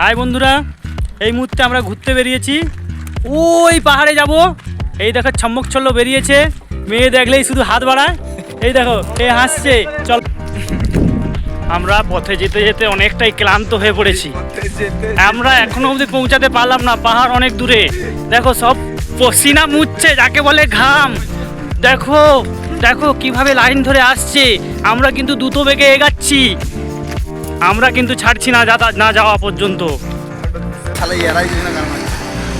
High বন্ধুরা, এই মুহূর্তে আমরা ঘুরতে বেরিয়েছি। ওই পাহাড়ে যাব। এই দেখো ছম্মক ছল্ল বেরিয়েছে। মেয়ে দেখলেই শুধু হাত বাড়ায়। এই দেখো, এ হাসছে। চল। আমরা পথে যেতে যেতে অনেকটাই ক্লান্ত হয়ে পড়েছি। আমরা এখনও অবধি পৌঁছাতে পারলাম না, পাহাড় অনেক দূরে। দেখো, সব পসিনা মুচ্ছে যাকে বলে ঘাম। দেখো দেখো, কীভাবে লাইন ধরে আসছে। আমরা কিন্তু দ্রুত বেগে এগাচ্ছি। আমরা কিন্তু ছাড়ছি না যাতা না যাওয়া পর্যন্ত।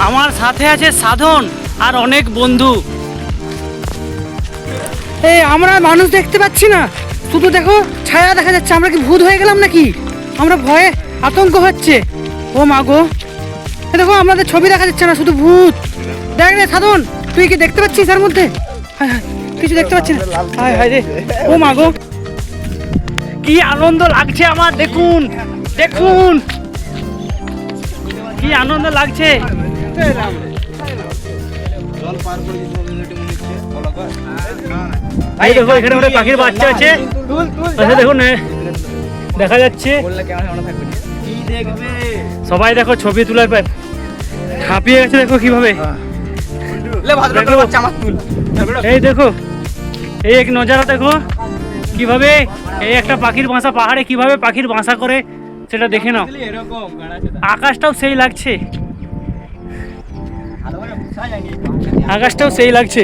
আমার সাথে আছে সাধন আর অনেক বন্ধু। এই আমরা মানুষ দেখতে পাচ্ছি না। শুধু দেখো ছায়া দেখা যাচ্ছে। আমরা কি ভূত হয়ে গেলাম নাকি? আমরা ভয়ে আতঙ্ক হচ্ছে। ও মা গো। দেখো আমাদের ছবি দেখা যাচ্ছে না শুধু ভূত। দেখ রে সাধন তুই কি দেখতে পাচ্ছিস তার মধ্যে? হায় হায় কিছু দেখতে পাচ্ছি না। হায় হায় রে। ও মা গো। কি আনন্দ লাগছে আমার দেখুন দেখুন। কি আনন্দ লাগছে। এই দেখো এখানে একটা পাখির বাচ্চা আছে। আচ্ছা দেখুন এ, দেখা যাচ্ছে। সবাই দেখো ছবি তোলার পায়। হাঁপিয়ে গেছে দেখো কীভাবে। এই দেখো এই এক নজারা দেখো। কীভাবে এই একটা পাখির বাসা পাহাড়ে কীভাবে পাখির বাসা করে সেটা দেখে নাও। আকাশটাও সেই লাগছে। আকাশটাও সেই লাগছে।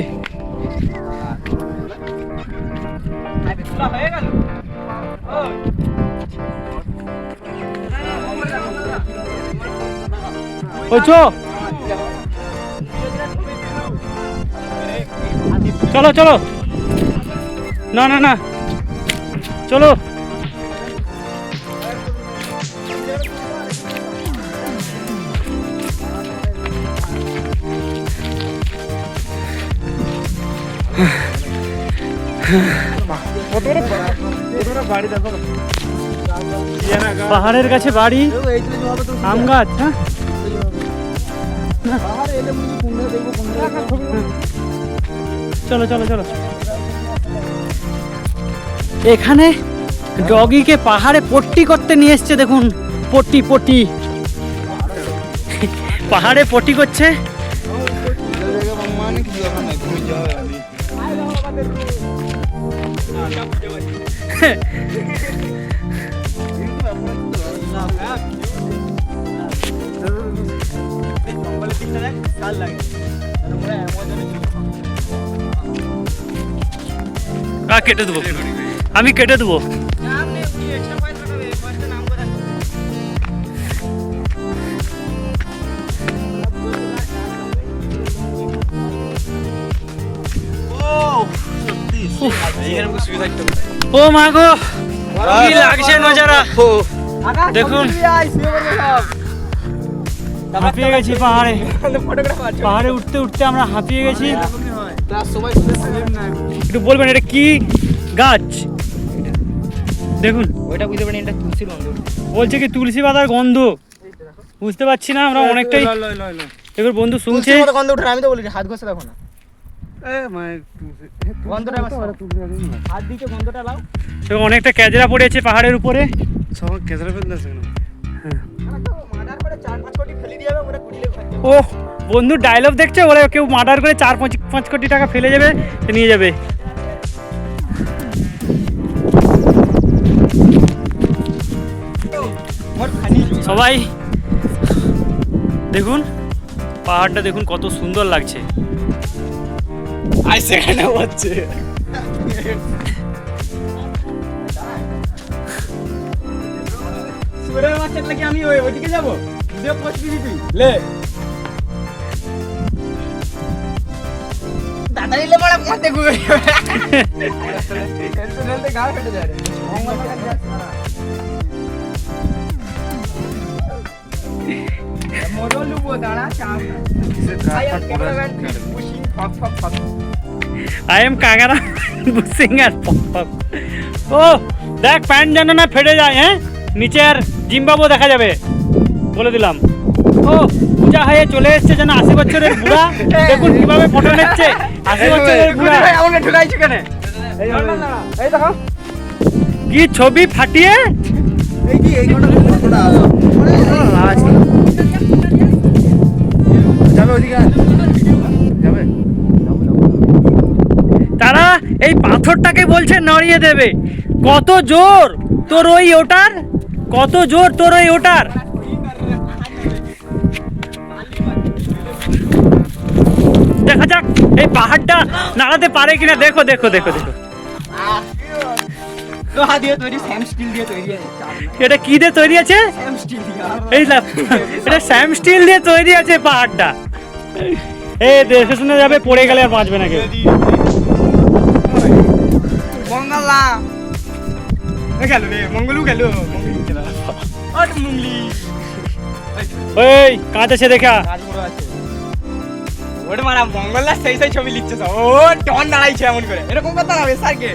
চলো চলো। না না না। চলো। পাহাড়ের কাছে বাড়ি আম গাছ হ্যাঁ? চলো চলো চলো। এখানে ডগিকে পাহাড়ে পট্টি করতে নিয়ে এসছে, দেখুন। পট্টি পট্টি। পাহাড়ে পট্টি করছে। কেটে দেবো? আমি কেটে দেবো। ও মা গো কি লাগছে নজারা? দেখুন। হাঁপিয়ে গেছি পাহাড়ে। পাহাড়ে উঠতে উঠতে আমরা হাঁপিয়ে গেছি। একটু বলবেন এটা কি গাছ? দেখুন। ওইটা বুঝতে পারিনি এটা তুলসী বন্ধু বলছে কি তুলসী পাতার গন্ধ। বুঝতে পারছি না আমরা অনেকটাই এবার বন্ধু শুনছে। গন্ধ উঠে আমি তো বলি হাত ঘষে দেখো না। অনেকটা ক্যাজরা পড়েছে পাহাড়ের উপরে। মার্ডার করে চার পাঁচ কোটি ফেলে দিয়ে হবে ওরা কুড়িলে খাচ্ছে। ও বন্ধু ডায়লগ দেখছে? ওরা কেউ মার্ডার করে চার পাঁচ পাঁচ কোটি টাকা ফেলে যাবে সে নিয়ে যাবে। সবাই দেখুন পাহাড়টা দেখুন কত সুন্দর লাগছে। আই সেখানে হচ্ছে। সুরের মাছের লাগি আমি ওই ওইদিকে যাব? ভিডিও পোস্ট লে। দাদা নিলে বড় মোরো লুবো দাঁড়া চাপ আই আর এম কাগারা বুসিঙ্গার ও দেখ প্যান্ট যেন না ফেটে যায় হ্যাঁ? নিচের জিম্বাবো দেখা যাবে। বলে দিলাম। ও পূজা হয়ে চলে এসছে যেন আশি বছরের বুড়া। দেখুন কীভাবে ফটো নিচ্ছে। আশি বছরের বুড়া। আমাকে ঢুকাইছো কেন? এই দেখো। কি ছবি ফাটিয়ে? এই কি এই ঘটনা এই পাথরটাকে বলছে নড়িয়ে দেবে। কত জোর তোর ওই ওটার? কত জোর তোর ওই ওটার? দেখা যাক এই পাহাড়টা নাড়াতে পারে কিনা। দেখো দেখো দেখো দেখো। এটা কি দিয়ে তৈরি আছে? এই এটা স্যাম স্টিল দিয়ে তৈরি আছে পাহাড়টা। এই দেখে শুনে যাবে পড়ে গেলে আর বাঁচবে না কেউ। মঙ্গলা। গেল রে মঙ্গলু গেল মঙ্গলু ওই কাঁচ আছে দেখা। কাজ বড় আছে ওটা মারা মঙ্গলদা সেই সেই ছবি লিখছে সব। ও টন দাঁড়াইছে এমন করে। এরকম কথা হবে স্যারকে।